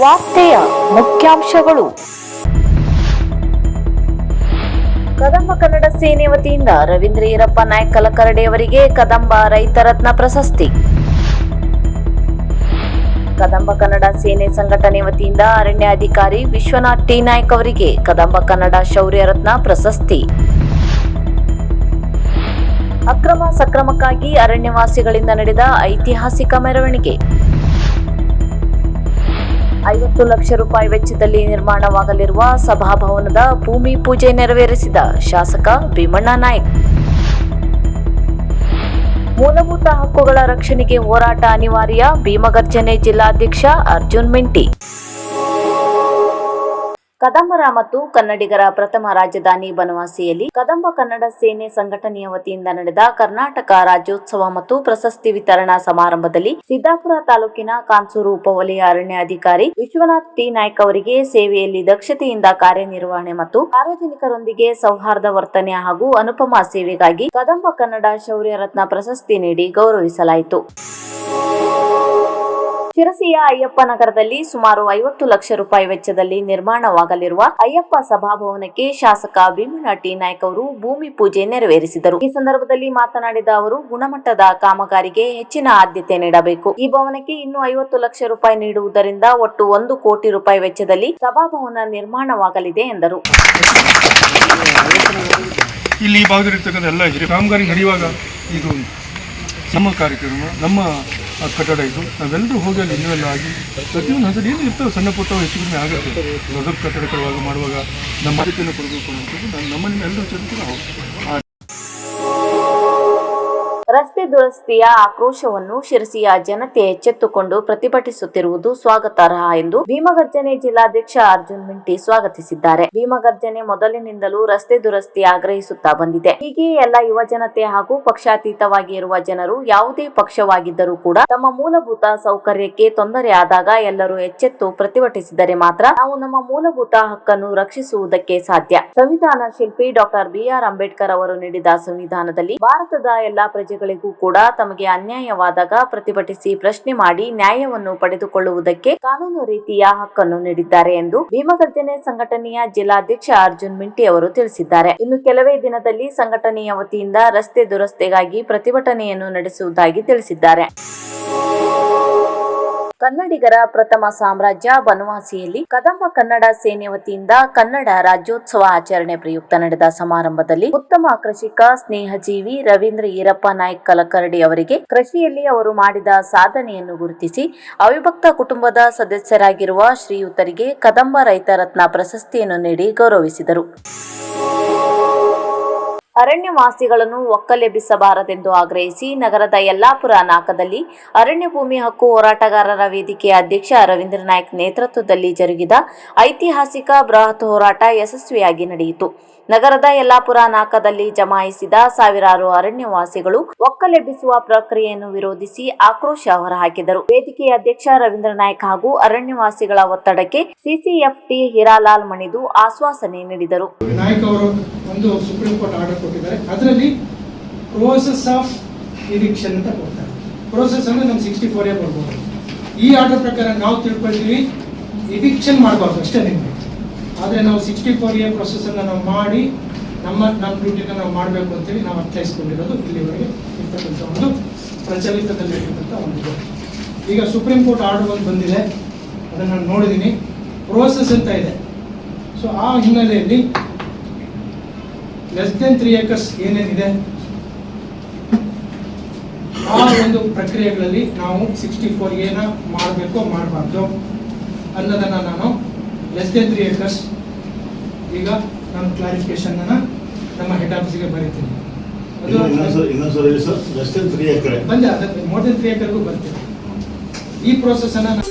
ವಾರ್ತೆಯ ಮುಖ್ಯಾಂಶಗಳು. ಕದಂಬ ಕನ್ನಡ ಸೇನೆ ವತಿಯಿಂದ ರವೀಂದ್ರ ಈರಪ್ಪ ನಾಯಕ್ ಕಲಕರಡೆ ಅವರಿಗೆ ಕದಂಬ ರೈತರತ್ನ ಪ್ರಶಸ್ತಿ. ಕದಂಬ ಕನ್ನಡ ಸೇನೆ ಸಂಘಟನೆ ವತಿಯಿಂದ ಅರಣ್ಯಾಧಿಕಾರಿ ವಿಶ್ವನಾಥ್ ಟಿ. ನಾಯ್ಕ ಅವರಿಗೆ ಕದಂಬ ಕನ್ನಡ ಶೌರ್ಯ ರತ್ನ ಪ್ರಶಸ್ತಿ. ಅಕ್ರಮ ಸಕ್ರಮಕ್ಕಾಗಿ ಅರಣ್ಯವಾಸಿಗಳಿಂದ ನಡೆದ ಐತಿಹಾಸಿಕ ಮೆರವಣಿಗೆ. ಐವತ್ತು ಲಕ್ಷ ರೂಪಾಯಿ ವೆಚ್ಚದಲ್ಲಿ ನಿರ್ಮಾಣವಾಗಲಿರುವ ಸಭಾಭವನದ ಭೂಮಿ ಪೂಜೆ ನೆರವೇರಿಸಿದ ಶಾಸಕ ಭೀಮಣ್ಣ ನಾಯ್ಕ್. ಮೂಲಭೂತ ಹಕ್ಕುಗಳ ರಕ್ಷಣೆಗೆ ಹೋರಾಟ ಅನಿವಾರ್ಯ ಭೀಮಗರ್ಜನೆ ಜಿಲ್ಲಾಧ್ಯಕ್ಷ ಅರ್ಜುನ್ ಮಿಂಟಿ. ಕದಂಬರ ಮತ್ತು ಕನ್ನಡಿಗರ ಪ್ರಥಮ ರಾಜಧಾನಿ ಬನವಾಸಿಯಲ್ಲಿ ಕದಂಬ ಕನ್ನಡ ಸೇನೆ ಸಂಘಟನೆಯ ವತಿಯಿಂದ ನಡೆದ ಕರ್ನಾಟಕ ರಾಜ್ಯೋತ್ಸವ ಮತ್ತು ಪ್ರಶಸ್ತಿ ವಿತರಣಾ ಸಮಾರಂಭದಲ್ಲಿ ಸಿದ್ದಾಪುರ ತಾಲೂಕಿನ ಕಾನ್ಸೂರು ಉಪವಲಯ ಅರಣ್ಯಾಧಿಕಾರಿ ವಿಶ್ವನಾಥ್ ಟಿ. ನಾಯ್ಕ ಅವರಿಗೆ ಸೇವೆಯಲ್ಲಿ ದಕ್ಷತೆಯಿಂದ ಕಾರ್ಯನಿರ್ವಹಣೆ ಮತ್ತು ಸಾರ್ವಜನಿಕರೊಂದಿಗೆ ಸೌಹಾರ್ದ ವರ್ತನೆ ಹಾಗೂ ಅನುಪಮ ಸೇವೆಗಾಗಿ ಕದಂಬ ಕನ್ನಡ ಶೌರ್ಯ ರತ್ನ ಪ್ರಶಸ್ತಿ ನೀಡಿ ಗೌರವಿಸಲಾಯಿತು. ಶಿರಸಿಯ ಅಯ್ಯಪ್ಪ ನಗರದಲ್ಲಿ ಸುಮಾರು ಐವತ್ತು ಲಕ್ಷ ರೂಪಾಯಿ ವೆಚ್ಚದಲ್ಲಿ ನಿರ್ಮಾಣವಾಗಲಿರುವ ಅಯ್ಯಪ್ಪ ಸಭಾಭವನಕ್ಕೆ ಶಾಸಕ ಭೀಮಣ್ಣ ಟಿ ನಾಯ್ಕ್ ಅವರು ಭೂಮಿ ಪೂಜೆ ನೆರವೇರಿಸಿದರು. ಈ ಸಂದರ್ಭದಲ್ಲಿ ಮಾತನಾಡಿದ ಅವರು, ಗುಣಮಟ್ಟದ ಕಾಮಗಾರಿಗೆ ಹೆಚ್ಚಿನ ಆದ್ಯತೆ ನೀಡಬೇಕು. ಈ ಭವನಕ್ಕೆ ಇನ್ನೂ ಐವತ್ತು ಲಕ್ಷ ರೂಪಾಯಿ ನೀಡುವುದರಿಂದ ಒಟ್ಟು ಒಂದು ಕೋಟಿ ರೂಪಾಯಿ ವೆಚ್ಚದಲ್ಲಿ ಸಭಾಭವನ ನಿರ್ಮಾಣವಾಗಲಿದೆ ಎಂದರು. ಇಲ್ಲಿ ಈ ಭಾಗದಲ್ಲಿರ್ತಕ್ಕಂಥ ಎಲ್ಲ ಕಾಮಗಾರಿ ನಡೆಯುವಾಗ ಇದು ನಮ್ಮ ಕಾರ್ಯಕ್ರಮ, ನಮ್ಮ ಕಟ್ಟಡ ಇದು. ನಾವೆಲ್ಲರೂ ಹೋಗಿ ಅಲ್ಲಿ ಇನ್ವೆಲ್ ಆಗಿ ಪ್ರತಿಯೊಂದು ಹಂತದಲ್ಲಿ ಏನು ಇರ್ತವೆ ಸಣ್ಣ ಪುಟ್ಟ ಹೆಚ್ಚು ಕಡಿಮೆ ಆಗುತ್ತೆ. ದೊಡ್ಡ ಕಟ್ಟಡ ಮಾಡುವಾಗ ನಮ್ಮ ಮಾಹಿತಿಯನ್ನು ಕೊಡಬೇಕು ಅನ್ನೋದು ನಾನು ನಮ್ಮನ್ನು ಎಲ್ಲರೂ ಸೇರಿಸಿ ನಾವು ಆ ರಸ್ತೆ ದುರಸ್ತಿಯ ಆಕ್ರೋಶವನ್ನು ಶಿರಸಿಯ ಜನತೆ ಎಚ್ಚೆತ್ತುಕೊಂಡು ಪ್ರತಿಭಟಿಸುತ್ತಿರುವುದು ಸ್ವಾಗತಾರ್ಹ ಎಂದು ಭೀಮಗರ್ಜನೆ ಜಿಲ್ಲಾಧ್ಯಕ್ಷ ಅರ್ಜುನ್ ಮಿಂಟಿ ಸ್ವಾಗತಿಸಿದ್ದಾರೆ. ಭೀಮಗರ್ಜನೆ ಮೊದಲಿನಿಂದಲೂ ರಸ್ತೆ ದುರಸ್ತಿ ಆಗ್ರಹಿಸುತ್ತಾ ಬಂದಿದೆ. ಹೀಗೆ ಎಲ್ಲ ಯುವ ಜನತೆ ಹಾಗೂ ಪಕ್ಷಾತೀತವಾಗಿ ಇರುವ ಜನರು ಯಾವುದೇ ಪಕ್ಷವಾಗಿದ್ದರೂ ಕೂಡ ತಮ್ಮ ಮೂಲಭೂತ ಸೌಕರ್ಯಕ್ಕೆ ತೊಂದರೆ ಆದಾಗ ಎಲ್ಲರೂ ಎಚ್ಚೆತ್ತು ಪ್ರತಿಭಟಿಸಿದರೆ ಮಾತ್ರ ನಾವು ನಮ್ಮ ಮೂಲಭೂತ ಹಕ್ಕನ್ನು ರಕ್ಷಿಸುವುದಕ್ಕೆ ಸಾಧ್ಯ. ಸಂವಿಧಾನ ಶಿಲ್ಪಿ ಡಾಕ್ಟರ್ ಬಿಆರ್ ಅಂಬೇಡ್ಕರ್ ಅವರು ನೀಡಿದ ಸಂವಿಧಾನದಲ್ಲಿ ಭಾರತದ ಎಲ್ಲಾ ಪ್ರಜೆಗಳಿಗೂ ಕೂಡ ತಮಗೆ ಅನ್ಯಾಯವಾದಾಗ ಪ್ರತಿಭಟಿಸಿ ಪ್ರಶ್ನೆ ಮಾಡಿ ನ್ಯಾಯವನ್ನು ಪಡೆದುಕೊಳ್ಳುವುದಕ್ಕೆ ಕಾನೂನು ರೀತಿಯ ಹಕ್ಕನ್ನು ನೀಡಿದ್ದಾರೆ ಎಂದು ಭೀಮಗರ್ಜನೆ ಸಂಘಟನೆಯ ಜಿಲ್ಲಾಧ್ಯಕ್ಷ ಅರ್ಜುನ್ ಮಿಂಟಿ ಅವರು ತಿಳಿಸಿದ್ದಾರೆ. ಇನ್ನು ಕೆಲವೇ ದಿನದಲ್ಲಿ ಸಂಘಟನೆಯ ವತಿಯಿಂದ ರಸ್ತೆ ದುರಸ್ತಿಗಾಗಿ ಪ್ರತಿಭಟನೆಯನ್ನು ನಡೆಸುವುದಾಗಿ ತಿಳಿಸಿದ್ದಾರೆ. ಕನ್ನಡಿಗರ ಪ್ರಥಮ ಸಾಮ್ರಾಜ್ಯ ಬನವಾಸಿಯಲ್ಲಿ ಕದಂಬ ಕನ್ನಡ ಸೇನೆ ವತಿಯಿಂದ ಕನ್ನಡ ರಾಜ್ಯೋತ್ಸವ ಆಚರಣೆ ಪ್ರಯುಕ್ತ ನಡೆದ ಸಮಾರಂಭದಲ್ಲಿ ಉತ್ತಮ ಕೃಷಿಕ, ಸ್ನೇಹಜೀವಿ ರವೀಂದ್ರ ಈರಪ್ಪ ನಾಯ್ಕ್ ಕಲಕರಡಿ ಅವರಿಗೆ ಕೃಷಿಯಲ್ಲಿ ಅವರು ಮಾಡಿದ ಸಾಧನೆಯನ್ನು ಗುರುತಿಸಿ ಅವಿಭಕ್ತ ಕುಟುಂಬದ ಸದಸ್ಯರಾಗಿರುವ ಶ್ರೀಯುತರಿಗೆ ಕದಂಬ ರೈತ ರತ್ನ ಪ್ರಶಸ್ತಿಯನ್ನು ನೀಡಿ ಗೌರವಿಸಿದರು. ಅರಣ್ಯವಾಸಿಗಳನ್ನು ಒಕ್ಕಲೆಬ್ಬಿಸಬಾರದೆಂದು ಆಗ್ರಹಿಸಿ ನಗರದ ಯಲ್ಲಾಪುರ ನಾಕದಲ್ಲಿ ಅರಣ್ಯ ಭೂಮಿ ಹಕ್ಕು ಹೋರಾಟಗಾರರ ವೇದಿಕೆಯ ಅಧ್ಯಕ್ಷ ರವೀಂದ್ರ ನಾಯ್ಕ್ ನೇತೃತ್ವದಲ್ಲಿ ಜರುಗಿದ ಐತಿಹಾಸಿಕ ಬೃಹತ್ ಹೋರಾಟ ಯಶಸ್ವಿಯಾಗಿ ನಡೆಯಿತು. ನಗರದ ಯಲ್ಲಾಪುರ ನಾಕದಲ್ಲಿ ಜಮಾಯಿಸಿದ ಸಾವಿರಾರು ಅರಣ್ಯವಾಸಿಗಳು ಒಕ್ಕಲೆಬ್ಬಿಸುವ ಪ್ರಕ್ರಿಯೆಯನ್ನು ವಿರೋಧಿಸಿ ಆಕ್ರೋಶ ಹೊರಹಾಕಿದರು. ವೇದಿಕೆಯ ಅಧ್ಯಕ್ಷ ರವೀಂದ್ರ ನಾಯ್ಕ್ ಹಾಗೂ ಅರಣ್ಯವಾಸಿಗಳ ಒತ್ತಡಕ್ಕೆ ಸಿಸಿಎಫ್ಟಿ ಹಿರಾಲಾಲ್ ಮಣಿದು ಆಶ್ವಾಸನೆ ನೀಡಿದರು. ಒಂದು ಸುಪ್ರೀಂ ಕೋರ್ಟ್ ಆರ್ಡರ್ ಕೊಟ್ಟಿದ್ದಾರೆ. ಅದರಲ್ಲಿ ಪ್ರೋಸೆಸ್ ಆಫ್ ಇರಿಕ್ಷನ್ ಅಂತ ಕೊಡ್ತಾರೆ. ಪ್ರೋಸೆಸ್ ಅಂದ್ರೆ ನಮ್ಗೆ ಸಿಕ್ಸ್ಟಿ ಫೋರ್ ಏ ಬರ್ಬೋದು. ಈ ಆರ್ಡರ್ ಪ್ರಕಾರ ನಾವು ತಿಳ್ಕೊಳ್ತೀವಿ ಇವಿಕ್ಷನ್ ಮಾಡಬಾರ್ದು ಅಷ್ಟೇ ನಿಮಗೆ. ಆದರೆ ನಾವು ಸಿಕ್ಸ್ಟಿ ಫೋರ್ ಎ ಪ್ರೊಸೆಸನ್ನು ನಾವು ಮಾಡಿ, ನಮ್ಮ ನಮ್ಮ ಡ್ಯೂಟಿನ ನಾವು ಮಾಡಬೇಕು ಅಂತೇಳಿ ನಾವು ಅರ್ಥೈಸ್ಕೊಂಡಿರೋದು ಇಲ್ಲಿವರೆಗೆ ಇರ್ತಕ್ಕಂಥ ಒಂದು ಪ್ರಚಲಿತದಲ್ಲಿರ್ತಕ್ಕಂಥ ಒಂದು ಈಗ ಸುಪ್ರೀಂ ಕೋರ್ಟ್ ಆರ್ಡರ್ ಒಂದು ಬಂದಿದೆ. ಅದನ್ನು ನಾನು ನೋಡಿದ್ದೀನಿ ಪ್ರೋಸೆಸ್ ಅಂತ ಇದೆ. ಸೊ ಆ ಹಿನ್ನೆಲೆಯಲ್ಲಿ ಲೆಸ್ ದೆನ್ ತ್ರೀ ಏಕರ್ಸ್ ಏನೇನಿದೆ? ಆ ಒಂದು ಪ್ರಕ್ರಿಯೆಗಳಲ್ಲಿ ನಾವು ಸಿಕ್ಸ್ಟಿ ಫೋರ್ ಏನ ಮಾಡಬೇಕು ಮಾಡಬಾರ್ದು ಅನ್ನೋದನ್ನು ನಾನು ಲೆಸ್ ದೆನ್ ತ್ರೀ ಏಕರ್ಸ್ ಈಗ ನಾನು ಕ್ಲಾರಿಫಿಕೇಶನ್ ನಮ್ಮ ಹೆಡ್ ಆಫೀಸ್ಗೆ ಬರೀತೀನಿ. ಬಂದೆ ಮೋರ್ ದೆನ್ ತ್ರೀ ಏಕರ್ಗೂ ಬರ್ತೀನಿ. ಈ ಪ್ರೋಸೆಸ್ ಅನ್ನ